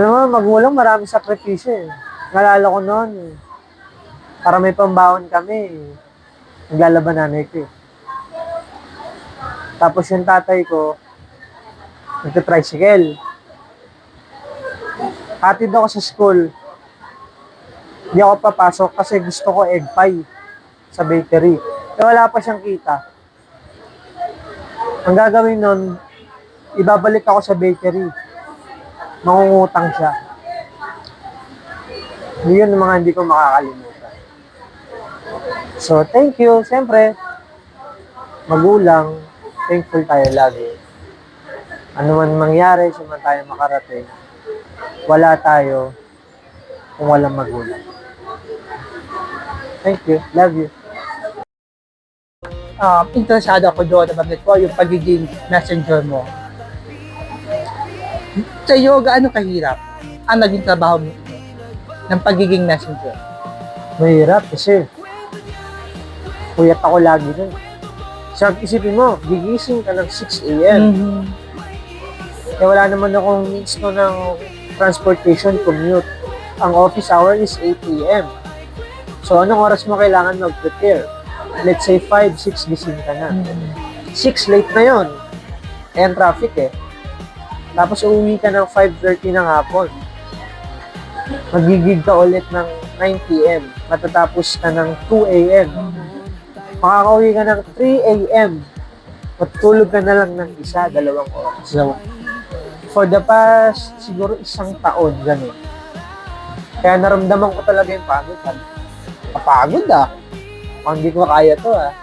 Alam mo, magulang marami sakripisyo eh. Nalala ko noon, eh. para may pambawon kami, eh. naglalaban nanay ko eh. Tapos yung tatay ko, nagtitricycle. Hatid ako sa school. Hindi ako papasok kasi gusto ko egg pie sa bakery. Eh wala pa siyang kita. Ang gagawin nun, ibabalik ako sa bakery. Mangungutang siya. Yun ang mga hindi ko makakalimutan. So, thank you. Siyempre, magulang, thankful tayo lagi. Ano man mangyari, saan man tayo makarating, wala tayo kung walang magulang. Thank you. Love you. um, interesado ako doon na ko yung pagiging messenger mo. Sa iyo, gaano kahirap ang naging trabaho mo ng pagiging messenger? Mahirap kasi puyat ako lagi nun. Sa isipin mo, gigising ka ng 6 a.m. Mm-hmm. Eh wala naman akong means no ng transportation commute. Ang office hour is 8 a.m. So anong oras mo kailangan mag-prepare? Let's say 5, 6 gising ka na. 6 late na yon. Eh, ang traffic eh. Tapos uuwi ka ng 5.30 ng hapon. Magigig ka ulit ng 9 p.m. Matatapos ka ng 2 a.m. Makakauwi ka ng 3 a.m. Matutulog ka na lang ng isa, dalawang oras. So, For the past, siguro isang taon, gano'n. Kaya naramdaman ko talaga yung pagod. Kapagod ah. Kung hindi ko kaya to ah.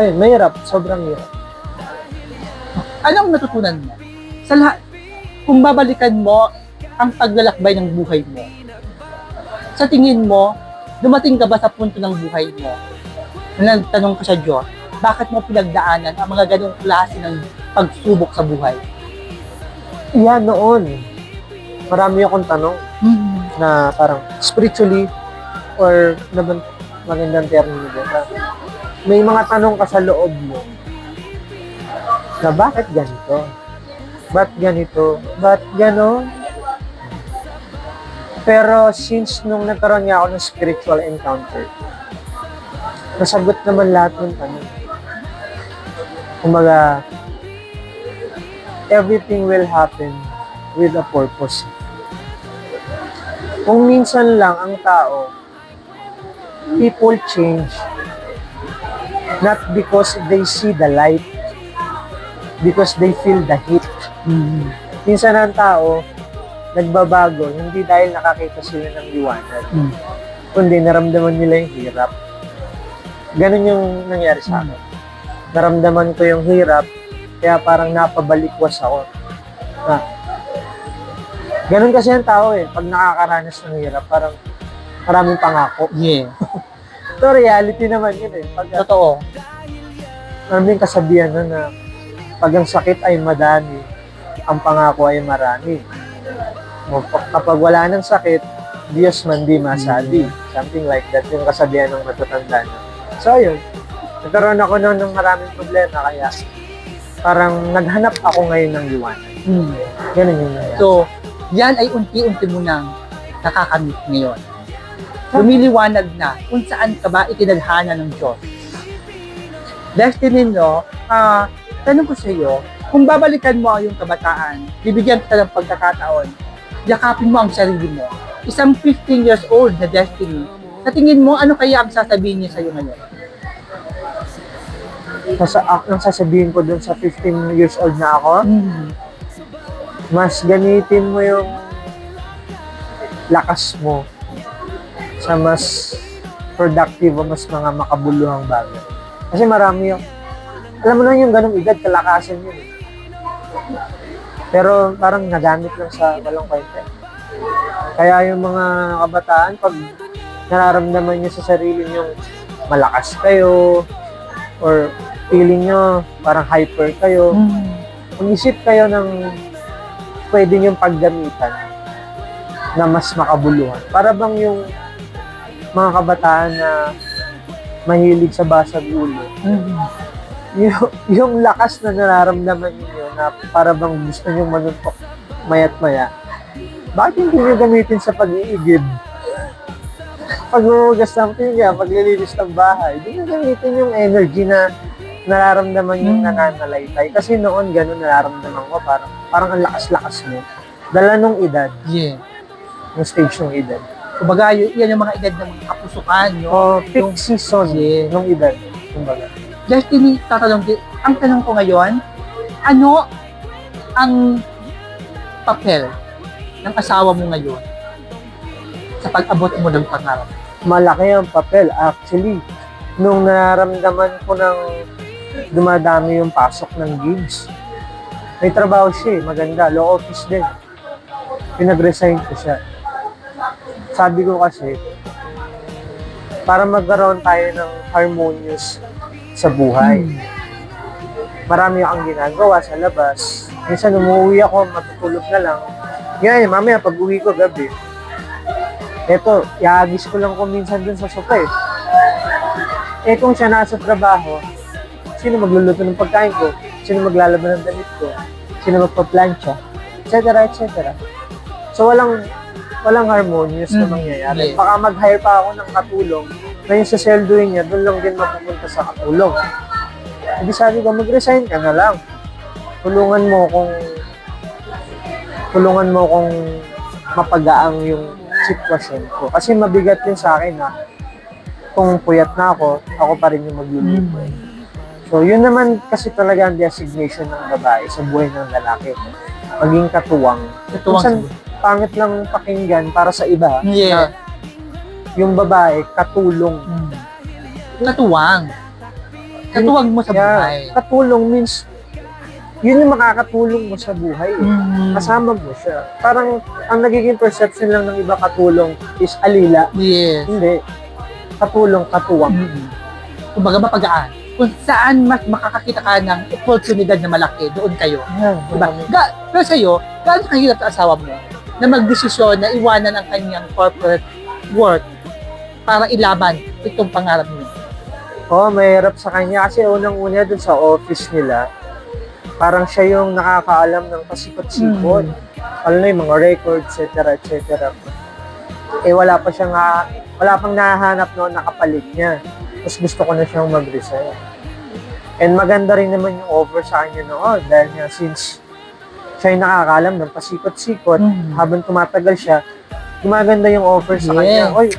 Ay, mahirap. Sobrang hirap. anong natutunan mo? Sa lahat, kung babalikan mo ang paglalakbay ng buhay mo, sa tingin mo, dumating ka ba sa punto ng buhay mo na nagtanong ka sa Diyos, bakit mo pinagdaanan ang mga ganong klase ng pagsubok sa buhay? Yan noon. Marami akong tanong na parang spiritually or naman magandang termino na May mga tanong ka sa loob mo na bakit ganito? Ba't ganito? Ba't gano'n? Pero since nung nagkaroon niya ako ng spiritual encounter, nasagot naman lahat ng tanong. Kumbaga, everything will happen with a purpose. Kung minsan lang ang tao, people change not because they see the light, because they feel the heat. Minsan ang tao, nagbabago, hindi dahil nakakita sila ng liwanag, Mm. kundi naramdaman nila yung hirap. Ganon yung nangyari sa akin. Naramdaman ko yung hirap, kaya parang napabalikwas ako. Na, ganon kasi ang tao eh, pag nakakaranas ng hirap, parang maraming pangako. Yeah. So reality naman yun eh. Pag Totoo. maraming kasabihan na na pag ang sakit ay madami, ang pangako ay marami. Kapag wala ng sakit, Diyos man di masabi. Something like that, yung kasabihan ng matatanda na. So, yun. Nagkaroon ako noon ng maraming problema, kaya parang naghanap ako ngayon ng liwanag. Mm. Ganun yung nangyari. So, yan ay unti-unti mo nang nakakamit ngayon. Lumiliwanag na kung saan ka ba itinadhana ng Diyos. Destiny, no? Ah, tanong ko sa iyo, kung babalikan mo ang iyong kabataan, bibigyan kita ng pagkakataon, yakapin mo ang sarili mo. Isang 15 years old na Destiny, sa tingin mo, ano kaya ang sasabihin niya sa iyo ngayon? Sa, ang sasabihin ko dun sa 15 years old na ako, mas gamitin mo yung lakas mo sa mas productive o mas mga makabuluhang bagay. Kasi marami yung, alam mo na yung ganong edad, kalakasan yun. eh. Pero parang nagamit lang sa walang kwenta. Kaya yung mga kabataan, pag nararamdaman nyo sa sarili nyo malakas kayo, or feeling nyo parang hyper kayo, mag-isip kayo ng pwede niyong paggamitan na mas makabuluhan. Para bang yung mga kabataan na mahilig sa basag ulo, yung, yung lakas na nararamdaman niyo na para bang gusto niyong manuntok mayat maya, bakit hindi nyo gamitin sa pag-iigib? Pag mamugas ng pinga, paglilinis ng bahay, hindi nyo gamitin yung energy na nararamdaman yung Hmm. nananalaytay. Kasi noon, ganun nararamdaman ko, parang, parang ang lakas-lakas mo. Dala nung edad, Yeah. yung stage ng edad. Kumbaga, yan yung mga edad ng mga kapusukan, no? O peak season Yeah. nung edad. Kumbaga. Destiny, tatanong din, ang tanong ko ngayon, ano ang papel ng asawa mo ngayon sa pag-abot mo ng pangarap? malaki ang papel. Actually, nung nararamdaman ko ng dumadami yung pasok ng gigs, may trabaho siya eh, maganda, law office din. Pinag-resign ko siya. Sabi ko kasi, para magkaroon tayo ng harmonious sa buhay. Marami akong ginagawa sa labas. Minsan umuwi ako, matutulog na lang. Ngayon, mamaya pag uwi ko gabi, Eto, iagis ko lang ko minsan dun sa sopa eh. Eh kung siya nasa trabaho, sino magluluto ng pagkain ko? Sino maglalaban ng damit ko? Sino magpa-plancha? Etc. etc. So walang walang harmonious na Mm, mangyayari. Baka mag-hire pa ako ng katulong na yung saseldoin niya, doon lang din mapupunta sa katulong. Hindi sabi ko, mag-resign ka na lang. Tulungan mo kung tulungan mo kung mapagaang yung sitwasyon ko. Kasi mabigat yun sa akin na kung puyat na ako, ako pa rin yung magluluto. So, yun naman kasi talaga ang designation ng babae sa buhay ng lalaki. Maging katuwang. Katuwang Minsan, pangit lang pakinggan para sa iba. Yeah. na yung babae, katulong. Mm. Katuwang. Katuwang mo sa Yeah, buhay. Katulong means, yun yung makakatulong mo sa buhay. eh. Mm. Kasama mo siya. Parang, ang nagiging perception lang ng iba katulong is alila. Yes. Hindi. Katulong, katuwang. Mm. Kumbaga mapagaan. Kung saan mas makakakita ka ng oportunidad na malaki, doon kayo. Yeah, Diba? Ga, pero sa'yo, gaano kahirap sa asawa mo na magdesisyon na iwanan ang kanyang corporate work para ilaban itong pangarap niyo? Oo, mahirap sa kanya kasi unang-una dun sa office nila, parang siya yung nakakaalam ng pasikot-sikot. Alam na yung mga records, etc. etc. Eh wala pa siyang, ah, wala pang nahahanap noon na kapalit niya. Tapos gusto ko na siyang mag-resign. And maganda rin naman yung offer sa kanya noon dahil nga since siya yung nakakaalam ng pasikot-sikot, Mm. habang tumatagal siya, gumaganda yung offer sa kanya. Yeah. Oy,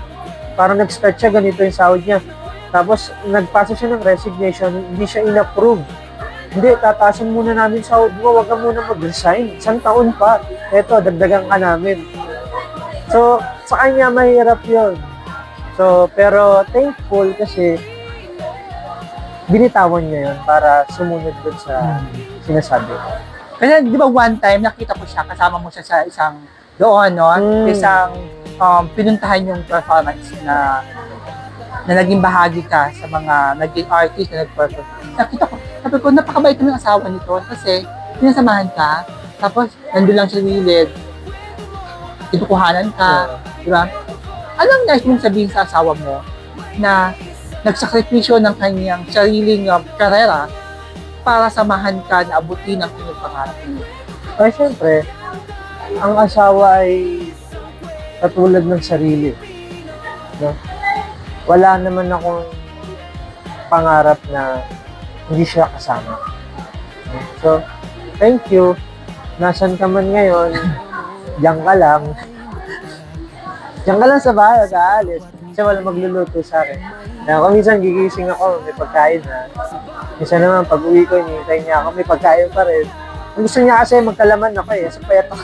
parang nag-start siya, ganito yung sahod niya. Tapos, nagpasa siya ng resignation, hindi siya in-approve. Hindi, tatasan muna namin sahod mo, wag ka muna mag-resign. Isang taon pa. Eto, dagdagan ka namin. So, sa kanya mahirap yun. So, pero thankful kasi binitawan niya yun para sumunod dun sa sinasabi ko. Kasi di ba one time nakita ko siya, kasama mo siya sa isang doon, no? Mm. Isang um, pinuntahan yung performance na na naging bahagi ka sa mga naging artist na nag-perform. Nakita ko, sabi ko, napakabait ang asawa nito kasi pinasamahan ka, tapos nandun lang sa gilid, tinukuhanan ka, di ba? Anong nais mong sabihin sa asawa mo na nagsakripisyo ng kanyang sariling um, karera para samahan ka na abutin ang inyong pangarap? Ay, syempre, ang asawa ay katulad ng sarili. No? Wala naman akong pangarap na hindi siya kasama. So, thank you. Nasaan ka man ngayon, diyan ka lang. Diyan ka lang sa bahay, aalis. Kasi wala magluluto sa akin. Kaya kung minsan gigising ako, may pagkain na. Minsan naman, pag uwi ko, hinihintay niya ako, may pagkain pa rin. Gusto niya kasi magkalaman ako eh, sa payat ako.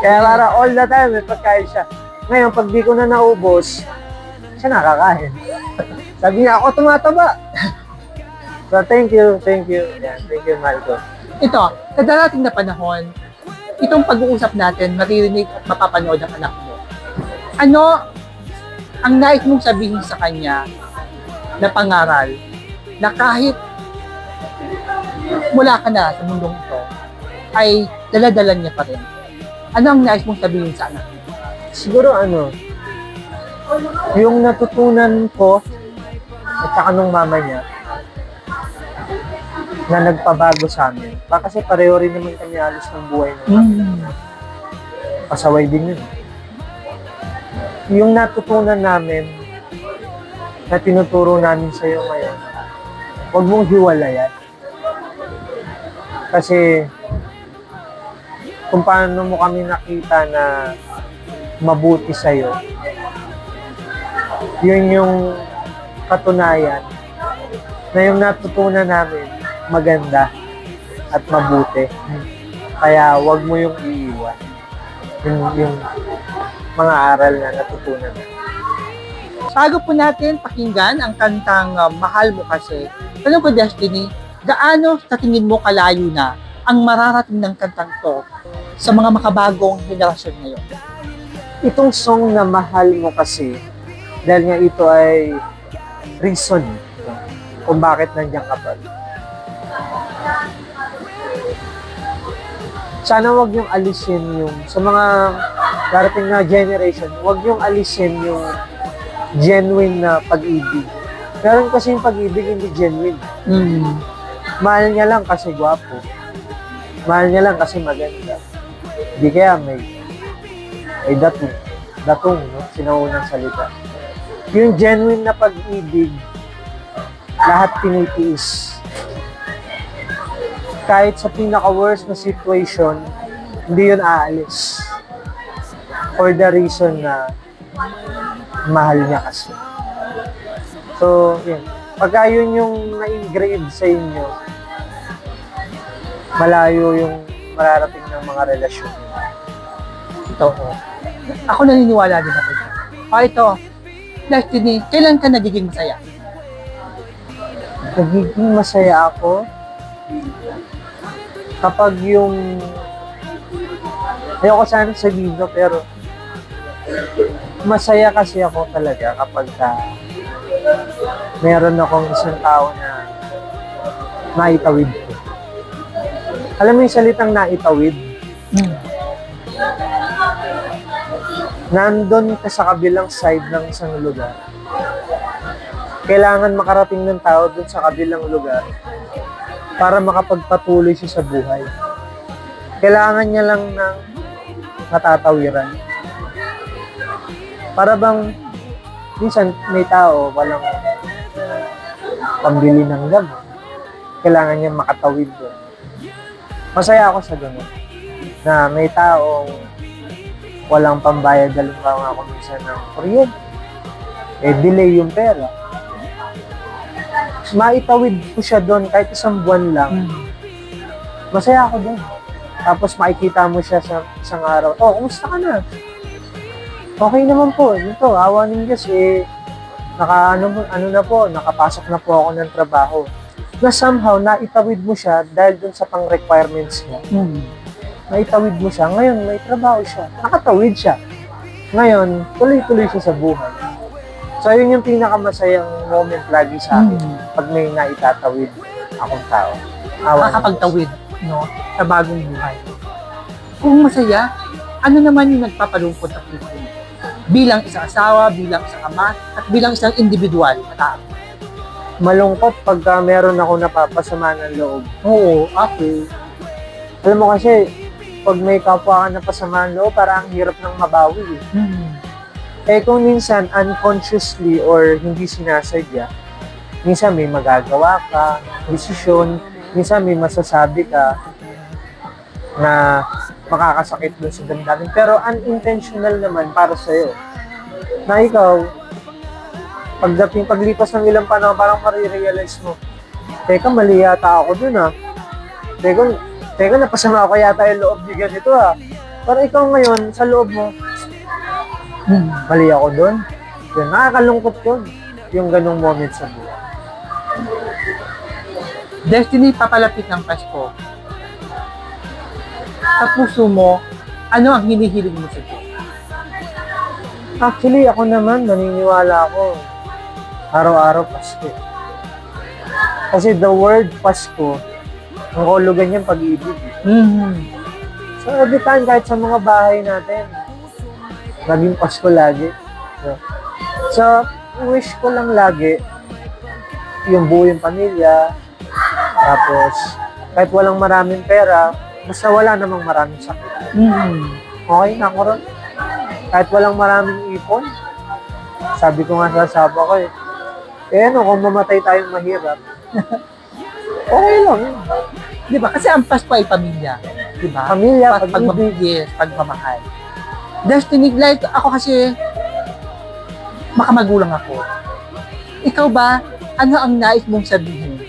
Kaya para all the time may pagkain siya. Ngayon, pag di ko na naubos, siya nakakain. Sabi niya, ako tumataba. so, thank you, thank you. Yeah, thank you, Marco. Ito, sa darating na panahon, itong pag-uusap natin, maririnig at mapapanood ang anak mo. Ano ang nais mong sabihin sa kanya na pangaral na kahit mula ka na sa mundong ito, ay daladala niya pa rin. Ano ang nais mong sabihin sa anak? Siguro ano, yung natutunan ko at saka nung mama niya na nagpabago sa amin. Baka kasi pareho rin naman kami halos ng buhay namin. pasaway din yun. Yung natutunan namin na tinuturo namin sa iyo ngayon, huwag mong hiwalayan. Kasi kung paano mo kami nakita na mabuti sa iyo, yun yung katunayan na yung natutunan namin maganda at mabuti. Kaya wag mo yung iiwan. Yung, yung mga aral na natutunan namin. Bago po natin pakinggan ang kantang uh, Mahal Mo Kasi, tanong ko Destiny, gaano sa tingin mo kalayo na ang mararating ng kantang to sa mga makabagong henerasyon ngayon? Itong song na mahal mo kasi, dahil nga ito ay reason kung bakit nandiyan ka pa. Sana wag yung alisin yung, sa mga darating na generation, wag yung alisin yung genuine na pag-ibig. Meron kasi yung pag-ibig hindi genuine. Mm. Mahal niya lang kasi gwapo. Mahal niya lang kasi maganda. Di kaya may may datong. Datong, no? Sinaunang salita. Yung genuine na pag-ibig, lahat tinitiis. Kahit sa pinaka-worst na situation, hindi yun aalis. For the reason na mahal niya kasi. So, yun. Pagka yun yung na-engrave sa inyo, malayo yung mararating ng mga relasyon. Ito, oh. Ako naniniwala din ako dyan. Ah, ito. Destiny, kailan ka nagiging masaya? Nagiging masaya ako kapag yung ayoko sana sabihin to, pero masaya kasi ako talaga kapag ka meron akong isang tao na naitawid ko. Alam mo yung salitang naitawid? Mm. Nandun ka sa kabilang side ng isang lugar. Kailangan makarating ng tao dun sa kabilang lugar para makapagpatuloy siya sa buhay. Kailangan niya lang ng matatawiran. Para bang minsan may tao walang pambili ng gamot. Kailangan niya makatawid doon. Masaya ako sa ganun. Na may taong walang pambayad halimbawa ako minsan ng kuryente. Eh, delay yung pera. Maitawid ko siya doon kahit isang buwan lang. Mm. Masaya ako doon. Tapos makikita mo siya sa isang araw. Oh, kumusta ka na? Okay naman po. Ito, awa ng Diyos eh. Naka, ano, ano na po, nakapasok na po ako ng trabaho. Na somehow, naitawid mo siya dahil doon sa pang-requirements niya Mm. Naitawid mo siya. Ngayon, may trabaho siya. Nakatawid siya. Ngayon, tuloy-tuloy siya sa buhay. So, yun yung pinakamasayang moment lagi sa akin Mm. pag may naitatawid akong tao. Awa Nakakapagtawid, no? Sa bagong buhay. Kung masaya, ano naman yung nagpapalungkot sa puso? Bilang isang asawa, bilang isang ama, at bilang isang individual na tao. Malungkot pagka meron ako napapasama ng loob. Oo, ako. Alam mo kasi, pag may kapwa ka napasama ng loob, parang ang hirap ng mabawi. Eh. Mm. Eh kung minsan unconsciously or hindi sinasadya, minsan may magagawa ka, desisyon, minsan may masasabi ka na makakasakit dun sa damdamin. Pero unintentional naman para sa'yo. Na ikaw, pagdating, paglipas ng ilang panahon, parang marirealize mo, teka, mali yata ako dun ah. Teka, teka, napasama ko yata yung loob ni ganito ah. Pero ikaw ngayon, sa loob mo, Mm. mali ako doon. Yun, nakakalungkot yun. Yung ganong moment sa buhay. Destiny, papalapit ng Pasko. Sa puso mo, ano ang hinihiling mo sa Diyos? Actually, ako naman, naniniwala ako. Araw-araw Pasko. Kasi the word Pasko, ang kulugan niyan pag-ibig. eh. Mm. So every time, kahit sa mga bahay natin, naging Pasko lagi. So, so wish ko lang lagi, yung buo yung pamilya, tapos kahit walang maraming pera, basta wala namang maraming sakit. Mm. Okay na ako ron. Kahit walang maraming ipon. Sabi ko nga sa asawa ko eh. Eh ano, kung mamatay tayong mahirap, okay lang. Di ba? Kasi ang Pasko ay pamilya. Di ba? Pamilya, Pag, pag-ibig. pagmamahal, pagmamahal. Destiny, like, ako kasi, makamagulang ako. Ikaw ba, ano ang nais mong sabihin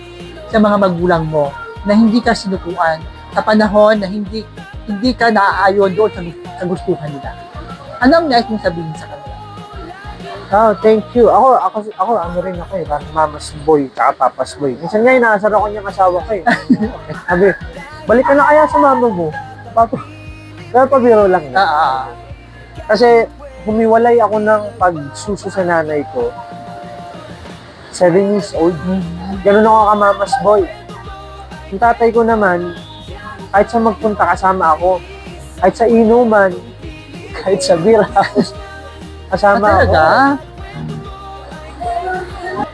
sa mga magulang mo na hindi ka sinukuan sa panahon na hindi hindi ka naaayon doon sa, sa gustuhan nila? Ano ang nais mong sabihin sa kanila? Oh, thank you. Ako, ako, ako, ano rin ako eh, parang mama's boy, tsaka papa's boy. Minsan nga, inaasar ako niyang asawa ko eh. Sabi, balik ka na kaya sa mama mo. Pato, pero pabiro lang. yun. Ah, ah, Kasi, humiwalay ako ng pagsuso sa nanay ko. Seven years old. mhm. Ganun ako kamamas boy. Yung tatay ko naman, kahit sa magpunta kasama ako, kahit sa inuman, kahit sa beer house, Ah, kasama ako. talaga?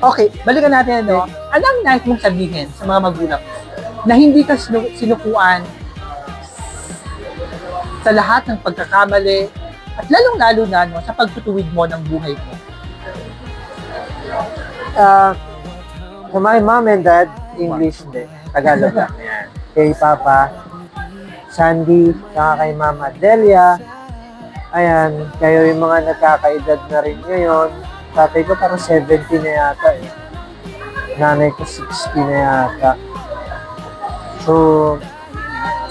Okay, balikan natin ano. Ano ang nais mong sabihin sa mga magulang na hindi ka sinu- sinukuan sa lahat ng pagkakamali at lalong-lalo na no, sa pagtutuwid mo ng buhay mo. Uh, to my mom and dad, English hindi. Tagalog lang. Kay Papa, Sandy, saka kay Mama Delia. Ayan, kayo yung mga nagkakaedad na rin ngayon. Tatay ko parang 70 na yata eh. Nanay ko 60 na yata. So,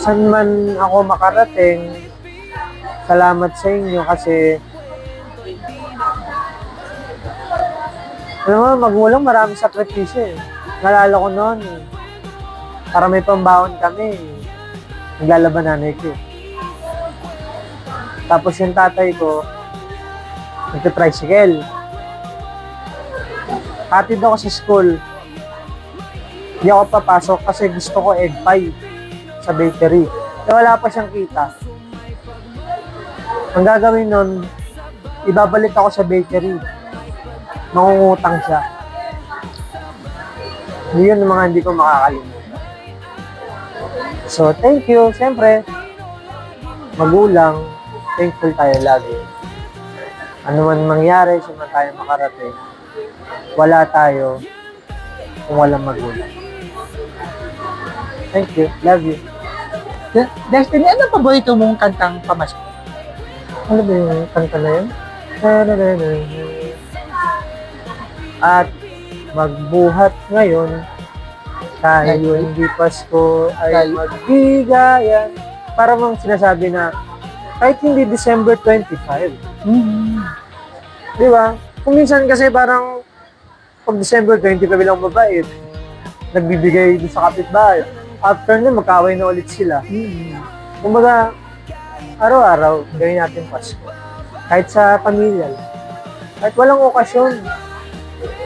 saan man ako makarating, salamat sa inyo kasi alam mo, magulang maraming sakripisyo eh. Nalala ko noon eh. Para may pambawon kami eh. Naglalaban nanay ko eh. Tapos yung tatay ko, nagtitricycle. Hatid ako sa school. Hindi ako papasok kasi gusto ko egg pie sa bakery. Eh wala pa siyang kita. Ang gagawin nun, ibabalik ako sa bakery mangungutang siya. Yun ang mga hindi ko makakalimutan. So, thank you. Siyempre, magulang, thankful tayo lagi. Ano man mangyari, saan man tayo makarating, wala tayo kung walang magulang. Thank you. Love you. De- Destiny, ano ang paborito mong kantang pamasko? Ano ba yung kanta na yun? At magbuhat ngayon tayo hindi Pasko ay magbigayan. Para mang sinasabi na kahit hindi December 25. Mm-hmm. Di ba? Kung minsan kasi parang pag December 25 lang babae, nagbibigay doon sa kapitbahay. After nun, magkaway na ulit sila. Mm-hmm. Kumbaga, araw-araw, gawin natin Pasko. Kahit sa pamilya. lang. Kahit walang okasyon.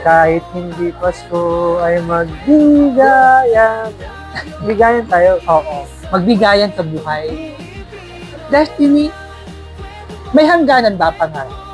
Kahit hindi Pasko ay magbigayan. Bigayan tayo. Oo. Magbigayan sa buhay. Destiny, may hangganan ba ang pangarap?